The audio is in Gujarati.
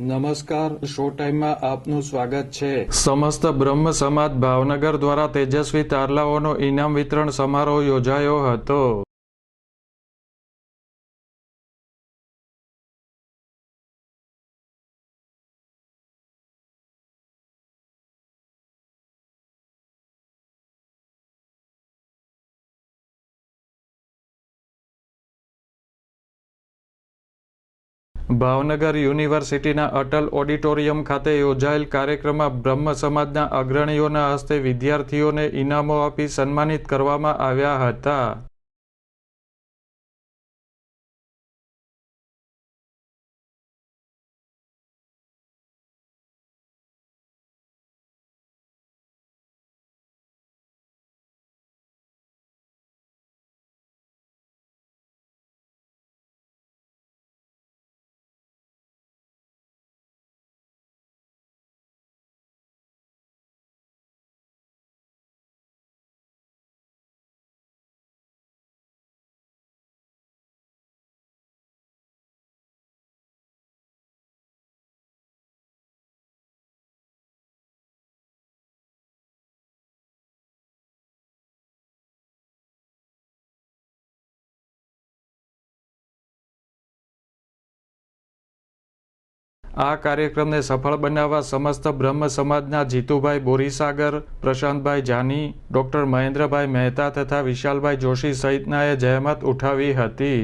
નમસ્કાર, શો ટાઈમમાં આપનું સ્વાગત છે. સમસ્ત બ્રહ્મ સમાજ ભાવનગર દ્વારા તેજસ્વી તારલાઓનો ઇનામ વિતરણ સમારોહ યોજાયો હતો. ભાવનગર યુનિવર્સિટીના અટલ ઓડિટોરિયમ ખાતે યોજાયેલ કાર્યક્રમમાં બ્રહ્મ સમાજના અગ્રણીઓના હસ્તે વિદ્યાર્થીઓને ઇનામો આપી સન્માનિત કરવામાં આવ્યા હતા. આ કાર્યક્રમને સફળ બનાવવા સમસ્ત બ્રહ્મ સમાજના જીતુભાઈ બોરીસાગર, પ્રશાંતભાઈ જાની, ડોક્ટર મહેન્દ્રભાઈ મહેતા તથા વિશાલભાઈ જોશી સહિતનાએ જહેમત ઉઠાવી હતી.